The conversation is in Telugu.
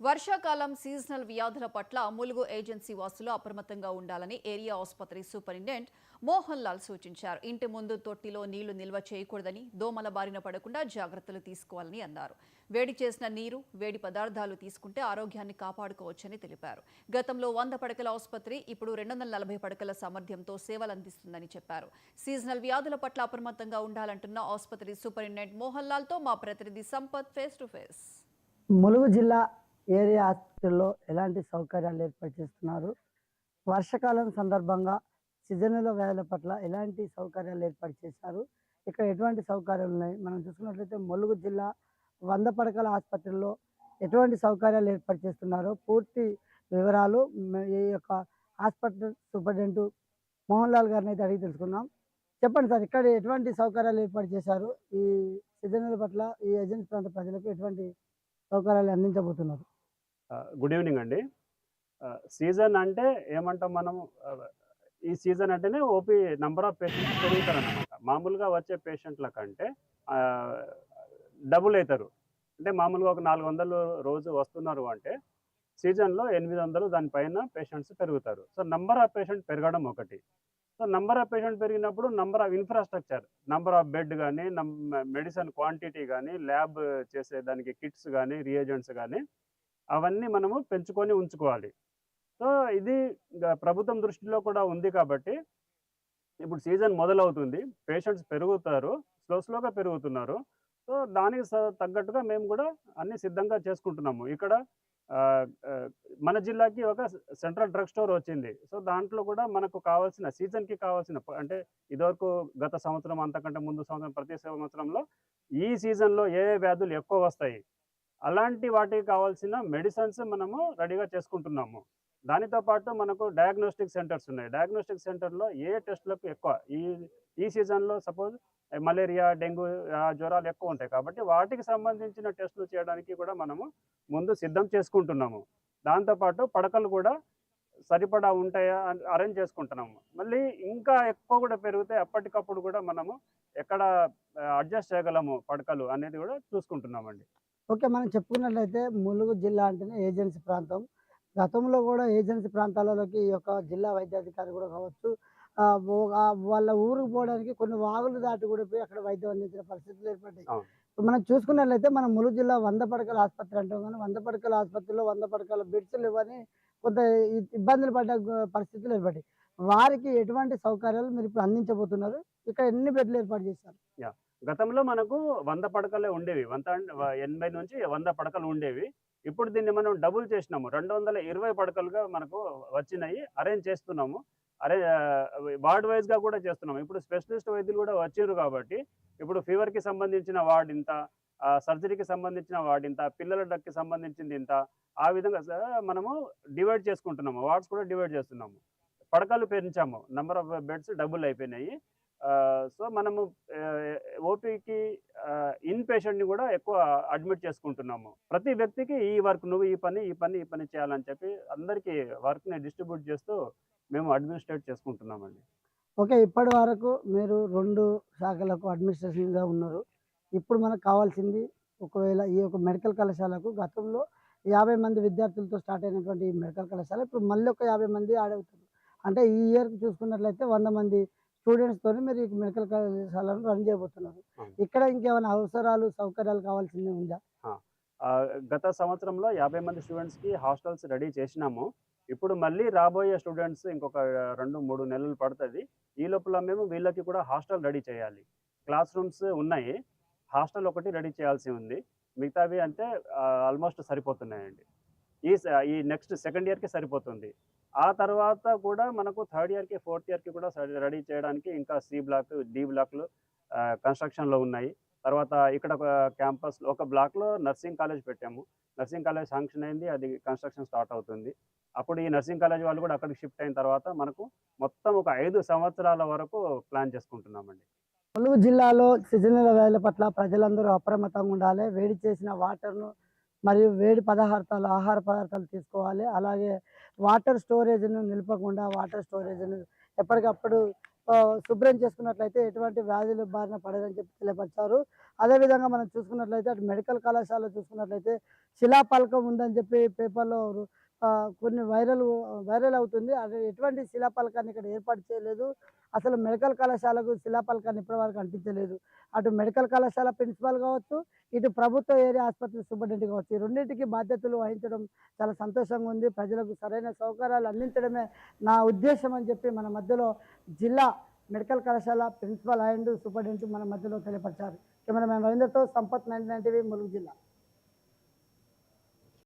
వర్షాకాలం సీజనల్ వ్యాధుల పట్ల ములుగు ఏజెన్సీ వాసులు అప్రమత్తంగా ఉండాలని ఏరియా ఆసుపత్రి సూపరింటెండెంట్ మోహన్ లాల్ సూచించారు. ఇంటి ముందు తొట్టిలో నీళ్ళు నిల్వ చేయకూడదని దోమల బారిన పడకుండా జాగ్రత్తలు తీసుకోవాలని అన్నారు. వేడి చేసిన నీరు వేడి పదార్థాలు తీసుకుంటే ఆరోగ్యాన్ని కాపాడుకోవచ్చని తెలిపారు. గతంలో వంద పడకల ఆసుపత్రి ఇప్పుడు రెండు వందల నలభై పడకల సామర్థ్యంతో సేవలు అందిస్తుందని చెప్పారు. సీజనల్ వ్యాధుల పట్ల అప్రమత్తంగా ఉండాలంటున్న ఆసుపత్రి సూపరింటెండెంట్ మోహన్ లాల్తో మా ప్రతినిధి Sampath face to face Mulugu జిల్లా ఏరియా ఆసుపత్రిలో ఎలాంటి సౌకర్యాలు ఏర్పాటు చేస్తున్నారు? వర్షాకాలం సందర్భంగా సీజనల్ వ్యాధుల పట్ల ఎలాంటి సౌకర్యాలు ఏర్పాటు చేశారు? ఇక్కడ ఎటువంటి సౌకర్యాలు ఉన్నాయి? మనం చూసుకున్నట్లయితే ములుగు జిల్లా వంద పడకల ఆసుపత్రిలో ఎటువంటి సౌకర్యాలు ఏర్పాటు చేస్తున్నారో పూర్తి వివరాలు ఈ యొక్క హాస్పిటల్ సూపరింటెండెంట్ మోహన్ లాల్ గారిని అయితే అడిగి తెలుసుకుందాం. చెప్పండి సార్ ఇక్కడ ఎటువంటి సౌకర్యాలు ఏర్పాటు చేశారు? ఈ సీజనల్ పట్ల ఈ ఏజెన్సీ ప్రాంత ప్రజలకు ఎటువంటి సౌకర్యాలు అందించబోతున్నారు? గుడ్ ఈవినింగ్ అండి. సీజన్ అంటే ఏమంటాం మనం? ఈ సీజన్ అంటేనే ఓపీ నంబర్ ఆఫ్ పేషెంట్స్ పెరుగుతారు అనమాట మామూలుగా వచ్చే పేషెంట్ల కంటే డబుల్ అవుతారు అంటే మామూలుగా ఒక నాలుగు వందలు రోజు వస్తున్నారు అంటే సీజన్లో ఎనిమిది వందలు దానిపైన పేషెంట్స్ పెరుగుతారు. సో నంబర్ ఆఫ్ పేషెంట్ పెరగడం ఒకటి. సో నంబర్ ఆఫ్ పేషెంట్ పెరిగినప్పుడు number of infrastructure number of bed కానీ మెడిసిన్ క్వాంటిటీ కానీ ల్యాబ్ చేసే దానికి కిట్స్ కానీ రియేజెంట్స్ కానీ అవన్నీ మనము పెంచుకొని ఉంచుకోవాలి. సో ఇది ప్రభుత్వం దృష్టిలో కూడా ఉంది కాబట్టి ఇప్పుడు సీజన్ మొదలవుతుంది. పేషెంట్స్ పెరుగుతారు. స్లో స్లోగా పెరుగుతున్నారు. సో దానికి తగ్గట్టుగా మేము కూడా అన్ని సిద్ధంగా చేసుకుంటున్నాము. ఇక్కడ మన జిల్లాకి ఒక సెంట్రల్ డ్రగ్ స్టోర్ వచ్చింది. సో దాంట్లో కూడా మనకు కావాల్సిన సీజన్కి కావాల్సిన అంటే ఇదివరకు గత సంవత్సరం అంతకంటే ముందు సంవత్సరం ప్రతి సంవత్సరంలో ఈ సీజన్లో ఏ వ్యాధులు ఎక్కువ వస్తాయి? అలాంటి వాటికి కావాల్సిన మెడిసిన్స్ మనము రెడీగా చేసుకుంటున్నాము. దానితో పాటు మనకు డయాగ్నోస్టిక్ సెంటర్స్ ఉన్నాయి. డయాగ్నోస్టిక్ సెంటర్లో ఏ టెస్ట్లకు ఎక్కువ? ఈ ఈ సీజన్లో సపోజ్ మలేరియా డెంగ్యూ జ్వరాలు ఎక్కువ ఉంటాయి కాబట్టి వాటికి సంబంధించిన టెస్టులు చేయడానికి కూడా మనము ముందు సిద్ధం చేసుకుంటున్నాము. దాంతోపాటు పడకలు కూడా సరిపడా ఉంటాయా అని అరేంజ్ చేసుకుంటున్నాము. మళ్ళీ ఇంకా ఎక్కువ కూడా పెరిగితే అప్పటికప్పుడు కూడా మనము ఎక్కడ అడ్జస్ట్ చేయగలము పడకలు అనేది కూడా చూసుకుంటున్నామండి. ఓకే మనం చెప్పుకున్నట్లయితే ములుగు జిల్లా అంటేనే ఏజెన్సీ ప్రాంతం. గతంలో కూడా ఏజెన్సీ ప్రాంతాలలోకి ఈ యొక్క జిల్లా వైద్యాధికారి కూడా కావచ్చు వాళ్ళ ఊరికి పోవడానికి కొన్ని వాగులు దాటి కూడా పోయి అక్కడ వైద్యం అందించిన పరిస్థితులు ఏర్పడ్డాయి. మనం చూసుకున్నట్లయితే మనం ములుగు జిల్లా వంద పడకల ఆసుపత్రి అంటాం కానీ వంద పడకల ఆసుపత్రిలో వంద పడకల బెడ్స్ లేవని కొంత ఇబ్బందులు పడ్డ పరిస్థితులు ఏర్పడ్డాయి. వారికి ఎటువంటి సౌకర్యాలు మీరు ఇప్పుడు అందించబోతున్నారు? ఇక్కడ ఎన్ని బెడ్లు ఏర్పాటు చేశారు? గతంలో మనకు వంద పడకలే ఉండేవి. వంద ఎనభై నుంచి వంద పడకలు ఉండేవి. ఇప్పుడు దీన్ని మనం డబుల్ చేసినాము. రెండు వందల ఇరవై పడకలుగా మనకు వచ్చినాయి. అరేంజ్ చేస్తున్నాము. అరే వార్డ్ వైజ్గా కూడా చేస్తున్నాము. ఇప్పుడు స్పెషలిస్ట్ వైద్యులు కూడా వచ్చారు కాబట్టి ఇప్పుడు ఫీవర్కి సంబంధించిన వార్డ్ ఇంత సర్జరీకి సంబంధించిన వార్డ్ ఇంత పిల్లల డక్కి సంబంధించింది ఇంత ఆ విధంగా మనము డివైడ్ చేసుకుంటున్నాము. వార్డ్స్ కూడా డివైడ్ చేస్తున్నాము. పడకలు పెంచాము. నెంబర్ ఆఫ్ బెడ్స్ డబుల్ అయిపోయినాయి. సో మనము ఓపీకి ఇన్ పేషెంట్ని కూడా ఎక్కువ అడ్మిట్ చేసుకుంటున్నాము. ప్రతి వ్యక్తికి ఈ వర్క్ నువ్వు ఈ పని ఈ పని ఈ పని చేయాలని చెప్పి అందరికీ వర్క్ని డిస్ట్రిబ్యూట్ చేస్తూ మేము అడ్మినిస్ట్రేట్ చేసుకుంటున్నామండి. ఓకే ఇప్పటి వరకు మీరు రెండు శాఖలకు అడ్మినిస్ట్రేషన్గా ఉన్నారు. ఇప్పుడు మనకు కావాల్సింది ఒకవేళ ఈ యొక్క మెడికల్ కళాశాలకు గతంలో యాభై మంది విద్యార్థులతో స్టార్ట్ అయినటువంటి ఈ మెడికల్ కళాశాల ఇప్పుడు మళ్ళీ ఒక యాభై మంది ఆడవుతుంది అంటే ఈ ఇయర్ చూసుకున్నట్లయితే వంద మంది స్టూడెంట్స్తో మీరు ఈ మెడికల్ కళాశాలను రన్ చేయబోతున్నారు. ఇక్కడ ఇంకేమైనా అవసరాలు సౌకర్యాలు కావాల్సింది ఉందా? గత సంవత్సరంలో యాభై మంది స్టూడెంట్స్కి హాస్టల్స్ రెడీ చేసినాము. ఇప్పుడు మళ్ళీ రాబోయే స్టూడెంట్స్ ఇంకొక రెండు మూడు నెలలు పడుతుంది. ఈ లోపల మేము వీళ్ళకి కూడా హాస్టల్ రెడీ చేయాలి. క్లాస్ రూమ్స్ ఉన్నాయి. హాస్టల్ ఒకటి రెడీ చేయాల్సి ఉంది. మిగతావి అంటే ఆల్మోస్ట్ సరిపోతున్నాయండి. ఈ ఈ నెక్స్ట్ సెకండ్ ఇయర్కి సరిపోతుంది. ఆ తర్వాత కూడా మనకు థర్డ్ ఇయర్కి ఫోర్త్ ఇయర్కి కూడా రెడీ చేయడానికి ఇంకా సి బ్లాక్ డి బ్లాక్లు కన్స్ట్రక్షన్లో ఉన్నాయి. తర్వాత ఇక్కడ ఒక క్యాంపస్ ఒక బ్లాక్లో నర్సింగ్ కాలేజ్ పెట్టాము. నర్సింగ్ కాలేజ్ శాంక్షన్ అయింది అది కన్స్ట్రక్షన్ స్టార్ట్ అవుతుంది. అప్పుడు ఈ నర్సింగ్ కాలేజ్ వాళ్ళు కూడా అక్కడికి షిఫ్ట్ అయిన తర్వాత మనకు మొత్తం ఒక ఐదు సంవత్సరాల వరకు ప్లాన్ చేసుకుంటున్నామండి. ములుగు జిల్లాలో సిజనల్ వ్యాధుల పట్ల ప్రజలందరూ అప్రమత్తంగా ఉండాలి. వేడి చేసిన వాటర్ను మరియు వేడి పదార్థాలు ఆహార పదార్థాలు తీసుకోవాలి. అలాగే వాటర్ స్టోరేజ్ను నిలపకుండా వాటర్ స్టోరేజ్ను ఎప్పటికప్పుడు శుభ్రం చేసుకున్నట్లయితే ఎటువంటి వ్యాధులు బారిన పడదని చెప్పి తెలియపరిచారు. అదేవిధంగా మనం చూసుకున్నట్లయితే అటు మెడికల్ కళాశాలలో చూసుకున్నట్లయితే శిలాపలకం ఉందని చెప్పి పేపర్లో కొన్ని వైరల్ వైరల్ అవుతుంది. అది ఎటువంటి శిలాపలకాన్ని ఇక్కడ ఏర్పాటు చేయలేదు. అసలు మెడికల్ కళాశాలకు శిలాపలకాన్ని ఇప్పటివరకు అనిపించలేదు అటు మెడికల్ కళాశాల ప్రిన్సిపాల్ కావచ్చు ఇటు ప్రభుత్వ ఏరియా ఆసుపత్రి సూపరింటెండెంట్ కావచ్చు. ఈ రెండింటికి బాధ్యతలు వహించడం చాలా సంతోషంగా ఉంది. ప్రజలకు సరైన సౌకర్యాలు అందించడమే నా ఉద్దేశం అని చెప్పి మన మధ్యలో జిల్లా మెడికల్ కళాశాల ప్రిన్సిపల్ అండ్ సూపరింటెండెంట్ మన మధ్యలో తెలియపరిచారు. Cameraman రవీంద్రతో Sampath ninety nine TV Mulugu జిల్లా.